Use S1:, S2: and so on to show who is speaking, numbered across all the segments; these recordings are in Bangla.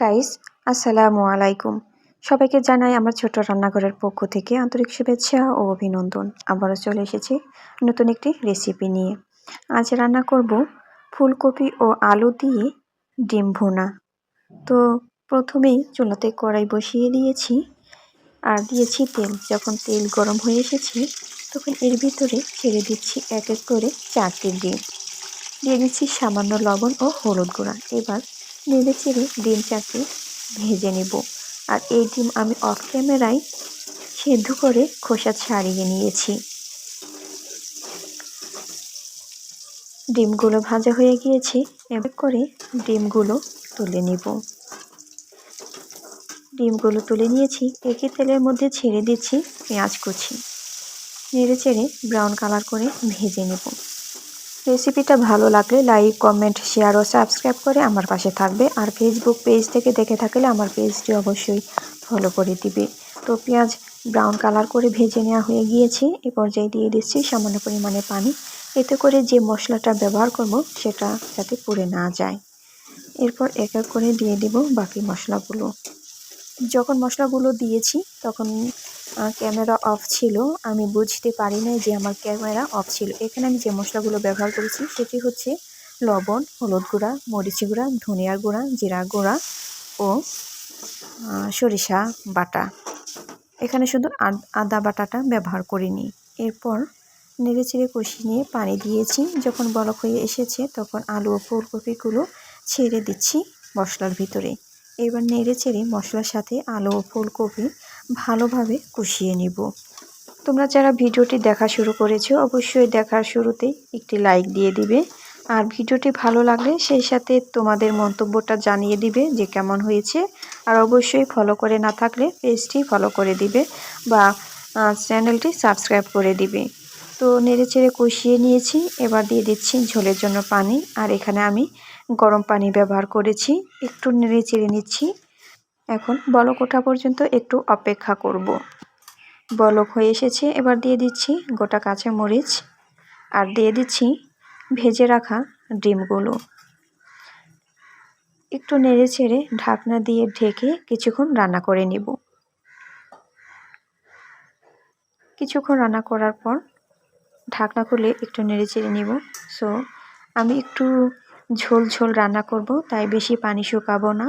S1: গাইস, আসসালামু আলাইকুম। সবাইকে জানাই আমার ছোট রান্নাঘরের পক্ষ থেকে আন্তরিক শুভেচ্ছা ও অভিনন্দন। আবারও চলে এসেছি নতুন একটি রেসিপি নিয়ে। আজ রান্না করব ফুলকপি ও আলু দিয়ে ডিম ভুনা। তো প্রথমেই চুলাতে কড়াই বসিয়ে দিয়েছি আর দিয়েছি তেল। যখন তেল গরম হয়ে এসেছে, তখন এর ভিতরে ছেড়ে দিচ্ছি এক এক করে চারটি ডিম। দিয়ে দিচ্ছি সামান্য লবণ ও হলুদ গুঁড়া। এবার নেড়ে চেড়ে ডিম চারটি ভেজে নেব। আর এই ডিম আমি অফ ক্যামেরায় সেদ্ধ করে খোসা ছাড়িয়ে নিয়েছি। ডিমগুলো ভাজা হয়ে গিয়েছে, এবার করে ডিমগুলো তুলে নেব। ডিমগুলো তুলে নিয়েছি, একই তেলের মধ্যে ছেড়ে দিচ্ছি পেঁয়াজ কুচি। নেড়ে চেড়ে ব্রাউন কালার করে ভেজে নেব। রেসিপিটা ভালো লাগলে লাইক, কমেন্ট, শেয়ার ও সাবস্ক্রাইব করে আমার পাশে থাকবে। আর ফেসবুক পেজ থেকে দেখে থাকলে আমার পেজটি অবশ্যই ফলো করে দিবে। তো পেঁয়াজ ব্রাউন কালার করে ভেজে নেওয়া হয়ে গিয়েছে। এ পর্যায়ে দিয়ে দিচ্ছি সামান্য পরিমাণে পানি। এতে করে যে মশলাটা ব্যবহার করব সেটা যাতে পুড়ে না যায়। এরপর এক এক করে দিয়ে দেব বাকি মশলাগুলো। যখন মশলাগুলো দিয়েছি তখন ক্যামেরা অফ ছিল। আমি বুঝতে পারি নাই যে আমার ক্যামেরা অফ ছিল। এখানে আমি যে মশলাগুলো ব্যবহার করেছি, সেটি হচ্ছে লবণ, হলুদ গুঁড়া, মরিচ গুঁড়া ধনিয়ার গুঁড়া, জিরা গুঁড়া ও সরিষা বাটা। এখানে শুধু আদা বাটাটা ব্যবহার করিনি। এরপর নেড়ে চেড়ে কষি নিয়ে পানি দিয়েছি। যখন বলক হয়ে এসেছে, তখন আলু ও ফুলকপিগুলো ছেড়ে দিচ্ছি মশলার ভিতরে। এবার নেড়ে চেড়ে মশলার সাথে আলু ও ফুলকপি ভালোভাবে কষিয়ে নিব। তোমরা যারা ভিডিওটি দেখা শুরু করেছ, অবশ্যই দেখার শুরুতেই একটি লাইক দিয়ে দিবে। আর ভিডিওটি ভালো লাগলে সেই সাথে তোমাদের মন্তব্যটা জানিয়ে দিবে যে কেমন হয়েছে। আর অবশ্যই ফলো করে না থাকলে পেজটি ফলো করে দিবে বা চ্যানেলটি সাবস্ক্রাইব করে দিবে। তো নেড়ে চেড়ে কষিয়ে নিয়েছি, এবার দিয়ে দিচ্ছি ঝোলের জন্য পানি। আর এখানে আমি গরম পানি ব্যবহার করেছি। একটু নেড়ে চেড়ে নিচ্ছি। এখন বলক ওঠা পর্যন্ত একটু অপেক্ষা করব। বলক হয়ে এসেছে, এবার দিয়ে দিচ্ছি গোটা কাঁচা মরিচ আর দিয়ে দিচ্ছি ভেজে রাখা ডিমগুলো। একটু নেড়ে ছেড়ে ঢাকনা দিয়ে ঢেকে কিছুক্ষণ রান্না করে নিব। কিছুক্ষণ রান্না করার পর ঢাকনা খুলে একটু নেড়ে চেড়ে নিব। সো আমি একটু ঝোল ঝোল রান্না করব, তাই বেশি পানি শুকাবো না।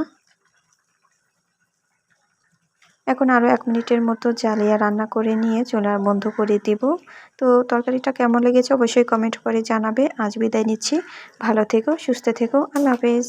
S1: এখন আরও এক মিনিটের মতো জ্বালিয়ে রান্না করে নিয়ে চুলা বন্ধ করে দেব। তো তরকারিটা কেমন লেগেছে অবশ্যই কমেন্ট করে জানাবে। আজ বিদায় নিচ্ছি। ভালো থেকো, সুস্থ থেকো। আল্লাহ হাফেজ।